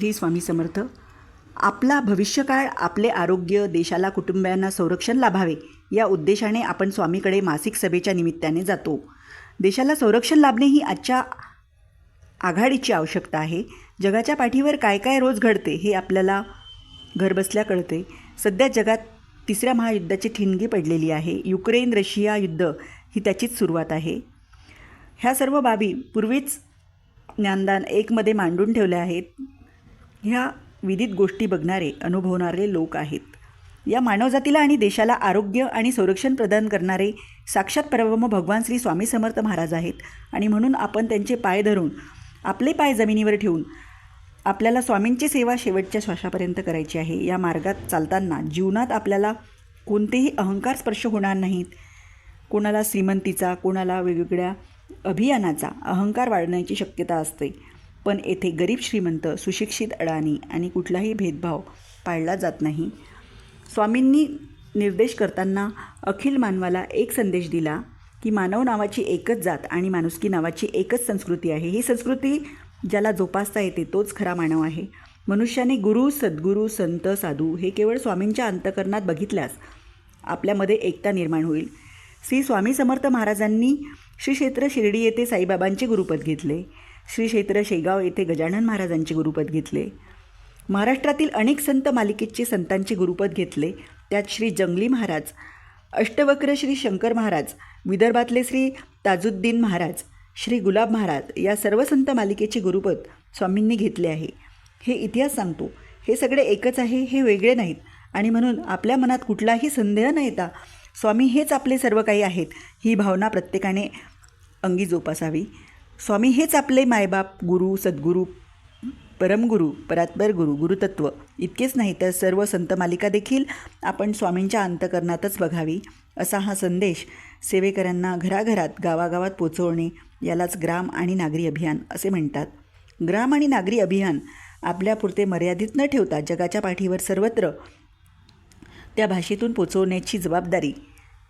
श्री स्वामी समर्थ. आपला भविष्यकाळ आपले आरोग्य देशाला कुटुंबियांना संरक्षण लाभावे या उद्देशाने आपण स्वामीकडे मासिक सभेच्या निमित्ताने जातो. देशाला संरक्षण लाभणे ही आजच्या आघाडीची आवश्यकता आहे. जगाच्या पाठीवर काय काय रोज घडते हे आपल्याला घरबसल्या कळते. सध्या जगात तिसऱ्या महायुद्धाची ठिणगी पडलेली आहे. युक्रेन रशिया युद्ध ही त्याचीच सुरुवात आहे. ह्या सर्व बाबी पूर्वीच ज्ञानदान एकमध्ये मांडून ठेवल्या आहेत. ह्या विदित गोष्टी बघणारे अनुभवणारे लोक आहेत. या मानवजातीला आणि देशाला आरोग्य आणि संरक्षण प्रदान करणारे साक्षात परब्रह्म भगवान श्री स्वामी समर्थ महाराज आहेत आणि म्हणून आपण त्यांचे पाय धरून आपले पाय जमिनीवर ठेवून आपल्याला स्वामींची सेवा शेवटच्या श्वासापर्यंत करायची आहे. या मार्गात चालताना जीवनात आपल्याला कोणतेही अहंकार स्पर्श होणार नाहीत. कोणाला श्रीमंतीचा कोणाला वेगवेगळ्या अभियानाचा अहंकार वाढण्याची शक्यता असते. पण येथे गरीब श्रीमंत सुशिक्षित अडाणी आणि कुठलाही भेदभाव पाळला जात नाही. स्वामींनी निर्देश करताना अखिल मानवाला एक संदेश दिला की मानव नावाची एकच जात आणि माणुसकी नावाची एकच संस्कृती आहे. ही संस्कृती ज्याला जोपासता येते तोच खरा मानव आहे. मनुष्याने गुरु सद्गुरू संत साधू हे केवळ स्वामींच्या अंतकरणात बघितल्यास आपल्यामध्ये एकता निर्माण होईल. श्री स्वामी समर्थ महाराजांनी श्री क्षेत्र शिर्डी येथे साईबाबांचे गुरुपद घेतले. श्री क्षेत्र शेगाव येथे गजानन महाराजांचे गुरुपद घेतले. महाराष्ट्रातील अनेक संत मालिकेचे संतांचे गुरुपद घेतले. त्यात श्री जंगली महाराज अष्टवक्र श्री शंकर महाराज विदर्भातले श्री ताजुद्दीन महाराज श्री गुलाब महाराज या सर्व संत मालिकेचे गुरुपद स्वामींनी घेतले आहे. हे इतिहास सांगतो. हे सगळे एकच आहे हे वेगळे नाहीत. आणि म्हणून आपल्या मनात कुठलाही संदेह न येता स्वामी हेच आपले सर्व काही आहेत ही भावना प्रत्येकाने अंगी जोपासावी. स्वामी हेच आपले मायबाप गुरु सद्गुरू परमगुरु परात्पर गुरु गुरुतत्व. इतकेच नाही तर सर्व संत मालिका देखील आपण स्वामींच्या अंतकरणातच बघावी असा हा संदेश सेवेकरांना घराघरात गावागावात पोचवणे यालाच ग्राम आणि नागरी अभियान असे म्हणतात. ग्राम आणि नागरी अभियान आपल्यापुरते मर्यादित न ठेवता जगाच्या पाठीवर सर्वत्र त्या भाषेतून पोचवण्याची जबाबदारी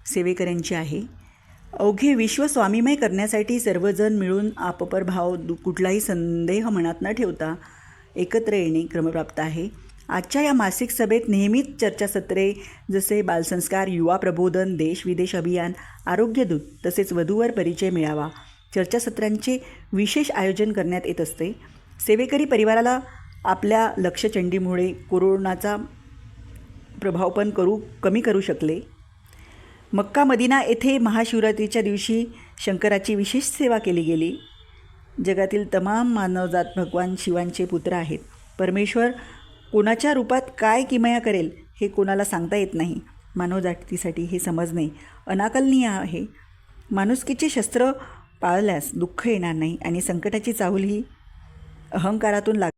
सेवेकऱ्यांची आहे. अवघे विश्व स्वामीमय करण्यासाठी सर्वजण मिळून आपपर भाव दु कुठलाही संदेह मनात न ठेवता एकत्र येणे क्रमप्राप्त आहे. आजच्या या मासिक सभेत नेहमीच चर्चासत्रे जसे बालसंस्कार युवा प्रबोधन देश विदेश अभियान आरोग्यदूत तसेच वधूवर परिचय मिळावा. चर्चासत्रांचे विशेष आयोजन करण्यात येत असते. सेवेकरी परिवाराला आपल्या लक्षचंडीमुळे कोरोनाचा प्रभाव पण करू कमी करू शकले. मक्का मदिना येथे महाशिवरात्रीच्या दिवशी शंकराची विशेष सेवा केली गेली. जगातील तमाम मानवजात भगवान शिवांचे पुत्र आहेत. परमेश्वर कोणाच्या रूपात काय किमया करेल हे कोणाला सांगता येत नाही. मानवजातीसाठी हे समजणे अनाकलनीय आहे. माणुसकीचे शस्त्र पाळल्यास दुःख येणार नाही आणि संकटाची चाहूल ही अहंकारातून लाग